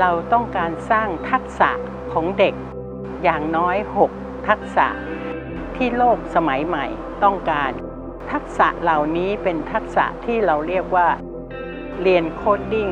เราต้องการสร้างทักษะของเด็กอย่างน้อย 6 ทักษะ ที่โลกสมัยใหม่ต้องการ ทักษะเหล่านี้เป็นทักษะที่เราเรียกว่า เรียนโคดดิ้ง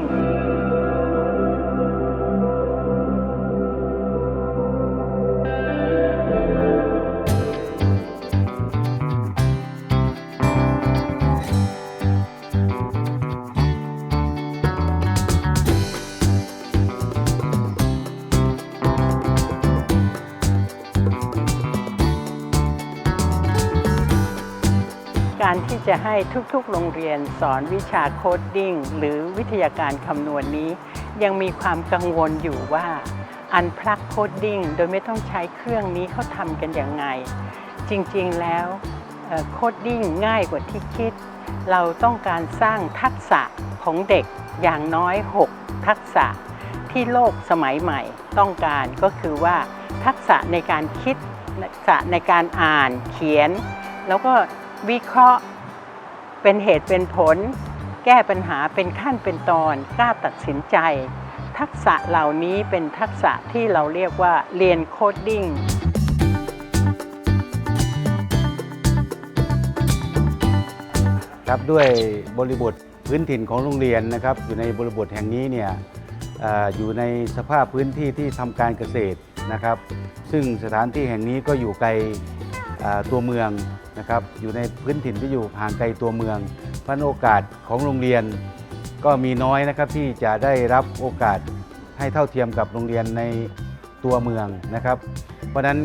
การที่จะให้ทุกๆ โรงเรียนสอนวิชาโคดดิ้งหรือวิทยาการคำนวณนี้ ยังมีความกังวลอยู่ว่าอันพลักโคดดิ้งโดยไม่ต้องใช้เครื่องนี้เขาทำกันอย่างไง จริงๆแล้วโคดดิ้งง่ายกว่าที่คิด เราต้องการสร้างทักษะของเด็กอย่างน้อย 6 ทักษะที่โลกสมัยใหม่ต้องการก็คือว่าทักษะในการคิดทักษะในการอ่านเขียน แล้วก็ วิเคราะห์ เป็นเหตุเป็นผล แก้ปัญหาเป็นขั้นเป็นตอนกล้าตัดสินใจ ทักษะเหล่านี้เป็นทักษะที่เราเรียกว่าเรียนโคดดิ้งครับด้วยบริบทพื้นถิ่นของโรงเรียนนะครับ อยู่ในบริบทแห่งนี้เนี่ยออยู่ในสภาพพื้นที่ที่ทำการเกษตรนะครับ ซึ่งสถานที่แห่งนี้ก็อยู่ไกลตัวเมือง นะครับอยู่ในพื้นถิ่นที่อยู่ห่างไกลตัวเมืองพันโอกาสของโรงเรียน ก็มีน้อยนะครับที่จะได้รับโอกาสให้เท่าเทียมกับโรงเรียนในตัวเมืองนะครับ เพราะฉะนั้น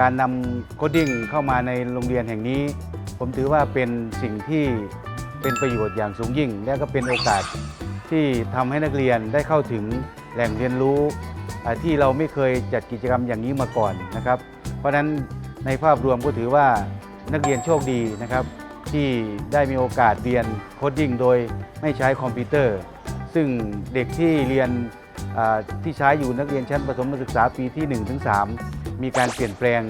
การนำโคดดิ้งเข้ามาในโรงเรียนแห่งนี้ ผมถือว่าเป็นสิ่งที่เป็นประโยชน์อย่างสูงยิ่ง และก็เป็นโอกาสที่ทำให้นักเรียนได้เข้าถึงแหล่งเรียนรู้ที่เราไม่เคยจัดกิจกรรมอย่างนี้มาก่อนนะครับ เพราะฉะนั้นในภาพรวมก็ถือว่า นักเรียนโชคดีนะครับ ที่ได้มีโอกาสเรียนโคดดิ้งโดยไม่ใช้คอมพิวเตอร์ ซึ่งเด็กที่เรียนที่ใช้อยู่นักเรียนชั้นประถมศึกษาปีที่ 1-3มีการเปลี่ยนแปลง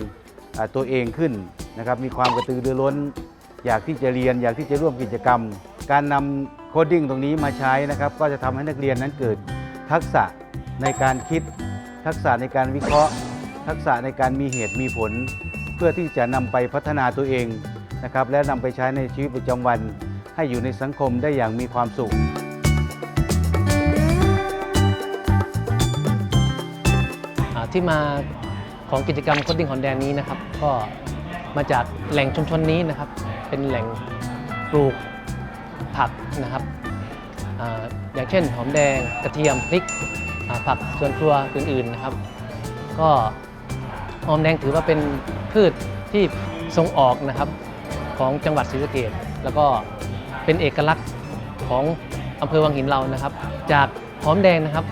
ตัวเองขึ้นนะครับมีความกระตือรือร้น อยากที่จะเรียนอยากที่จะร่วมกิจกรรม การนำโคดดิ้งตรงนี้มาใช้นะครับ ก็จะทำให้นักเรียนนั้นเกิดทักษะในการคิด ทักษะในการวิเคราะห์ ทักษะในการมีเหตุมีผล เพื่อที่จะนำไปพัฒนาตัวเองนะครับและนำไปใช้ในชีวิตประจำวัน ให้อยู่ในสังคมได้อย่างมีความสุขที่มาของกิจกรรมโคดดิ้งหอนแดงนี้นะครับ ก็มาจากแหล่งชุมชนนี้นะครับ เป็นแหล่งปลูกผักนะครับออย่างเช่นหอมแดงกระเทียมพริกผักสวนครัวอื่นๆนะครับ ก็ อมแดงถือว่าเป็นพืชที่ส่งออกนะครับของจังหวัดศรีสะเกษแล้วก็เป็นเอกลักษณ์ของอำเภอวังหินเรานะครับ จากหอมแดงนะครับ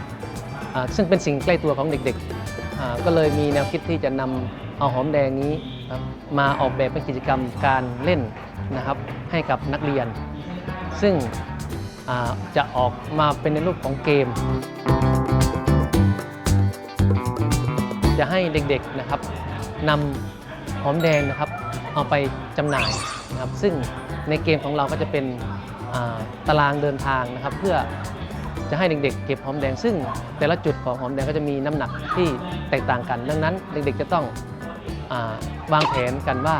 ซึ่งเป็นสิ่งใกล้ตัวของเด็กๆ ก็เลยมีแนวคิดที่จะนำเอาหอมแดงนี้มาออกแบบเป็นกิจกรรมการเล่นนะครับให้กับนักเรียน ซึ่งจะออกมาเป็นในรูปของเกม จะให้เด็กๆนะครับนำหอมแดงนะครับเอาไปจำหน่ายนะครับ ซึ่งในเกมของเราก็จะเป็นตารางเดินทางนะครับ เพื่อจะให้เด็กๆ เก็บหอมแดง ซึ่งแต่ละจุดของหอมแดงก็จะมีน้ำหนักที่แตกต่างกัน ดังนั้นเด็กๆจะต้องอวางแผนกันว่า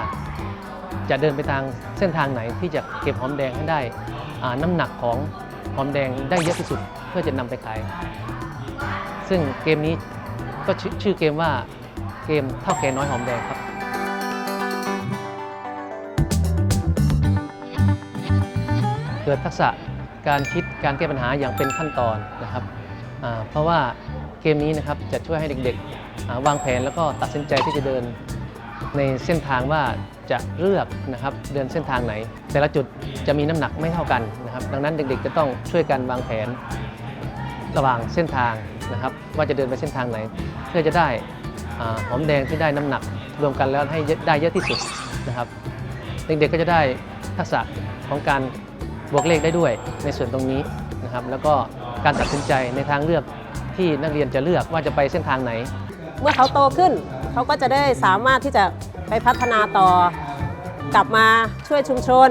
จะเดินไปทางเส้นทางไหนที่จะเก็บหอมแดงให้ได้น้ำหนักของหอมแดงได้เยอะที่สุด เพื่อจะนำไปขาย ซึ่งเกมนี้ ก็ชื่อเกมว่าเกมเท่าแก่น้อยหอมแดงครับเกิดทักษะการคิดการแก้ปัญหาอย่างเป็นขั้นตอนนะครับเพราะว่าเกมนี้นะครับจะช่วยให้เด็กๆวางแผนแล้วก็ตัดสินใจที่จะเดินในเส้นทางว่าจะเลือกนะครับเดินเส้นทางไหน แต่ละจุดจะมีน้ำหนักไม่เท่ากันนะครับดังนั้นเด็กๆ จะต้องช่วยกันวางแผนระหว่างเส้นทาง นะครับว่าจะเดินไปเส้นทางไหน เพื่อจะได้หอมแดงที่ได้น้ำหนักรวมกันแล้วให้ได้เยอะที่สุดนะครับเด็กๆก็จะได้ทักษะของการบวกเลขได้ด้วยในส่วนตรงนี้นะครับ แล้วก็การตัดสินใจในทางเลือกที่นักเรียนจะเลือกว่าจะไปเส้นทางไหน เมื่อเขาโตขึ้นเขาก็จะได้สามารถที่จะไปพัฒนาต่อกลับมาช่วยชุมชน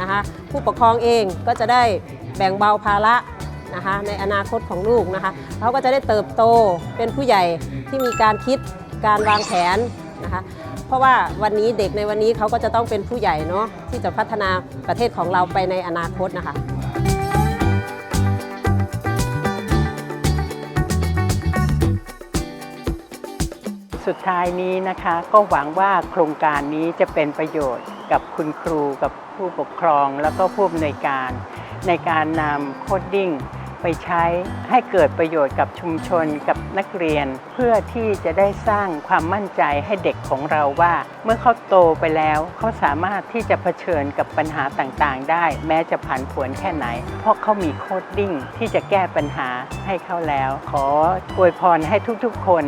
นะคะผู้ปกครองเองก็จะได้แบ่งเบาภาระ นะคะ ในอนาคตของลูกนะคะเขาก็จะได้เติบโตเป็นผู้ใหญ่ที่มีการคิดการวางแผนนะคะเพราะว่าวันนี้เด็กในวันนี้เขาก็จะต้องเป็นผู้ใหญ่เนาะที่จะพัฒนาประเทศของเราไปในอนาคตนะคะสุดท้ายนี้นะคะก็หวังว่าโครงการนี้จะเป็นประโยชน์กับคุณครูกับผู้ปกครอง แล้วก็ผู้อำนวยการ ในการนำโคดดิ้ง ไปใช้ให้เกิดประโยชน์กับชุมชนกับนักเรียน เพื่อที่จะได้สร้างความมั่นใจให้เด็กของเราว่า เมื่อเขาโตไปแล้วเขาสามารถที่จะเผชิญกับปัญหาต่างๆ ได้ แม้จะผันผวนแค่ไหน เพราะเขามีโคดดิ้งที่จะแก้ปัญหาให้เขาแล้ว ขออวยพรให้ทุกๆ คน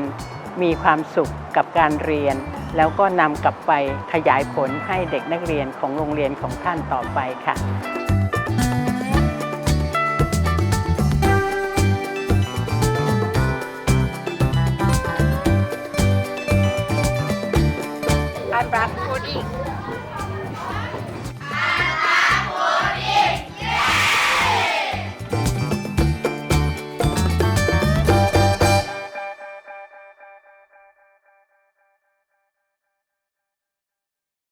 มีความสุขกับการเรียน แล้วก็นำกลับไปขยายผลให้เด็กนักเรียนของโรงเรียนของท่านต่อไปค่ะ